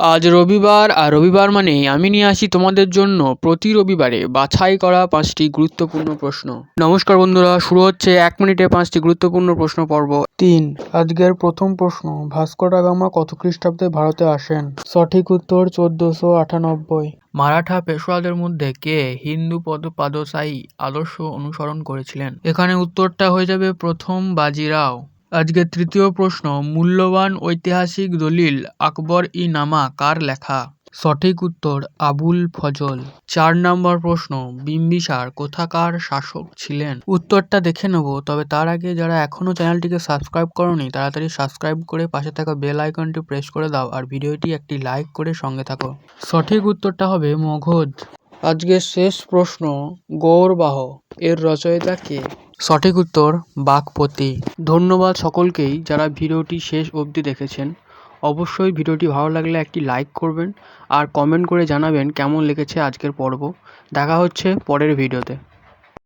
আজ রবিবার আর রবিবার মানে আমি নিয়ে আসি তোমাদের জন্য প্রতি রবিবারে বাছাই করা পাঁচটি গুরুত্বপূর্ণ প্রশ্ন। নমস্কার বন্ধুরা শুরু হচ্ছে এক মিনিটে পাঁচটি গুরুত্বপূর্ণ প্রশ্ন পর্ব। তিন আজকের প্রথম প্রশ্ন ভাস্কর ডা গামা কত খ্রিস্টাব্দে ভারতে আসেন? সঠিক উত্তর চোদ্দশো আটানব্বই। মারাঠা পেশোয়াদের মধ্যে কে হিন্দু পদ পাদশাহী আদর্শ অনুসরণ করেছিলেন? এখানে উত্তরটা হয়ে যাবে প্রথম বাজিরাও। আজকের তৃতীয় প্রশ্ন, মূল্যবান ঐতিহাসিক দলিল আকবর ই নামা কার লেখা? সঠিক উত্তর, আবুল ফজল। চার নম্বর প্রশ্ন, বিম্বিসার কোথাকার শাসক ছিলেন? উত্তরটা দেখে নেব, তবে তার আগে যারা এখনও চ্যানেলটিকে সাবস্ক্রাইব করনি, তাড়াতাড়ি সাবস্ক্রাইব করে পাশে থাকা বেল আইকনটি প্রেস করে দাও আর ভিডিওটি একটি লাইক করে সঙ্গে থাকো। সঠিক উত্তরটা হবে মগধ। আজকের শেষ প্রশ্ন, গৌরবাহ। এর রচয়িতা কে? সঠিক উত্তর, বাকপতি। ধন্যবাদ সকলকেই যারা ভিডিওটি শেষ অবধি দেখেছেন। অবশ্যই ভিডিওটি ভালো লাগলে একটি লাইক করবেন আর কমেন্ট করে জানাবেন কেমন লেগেছে আজকের পর্ব। দেখা হচ্ছে পরের ভিডিওতে।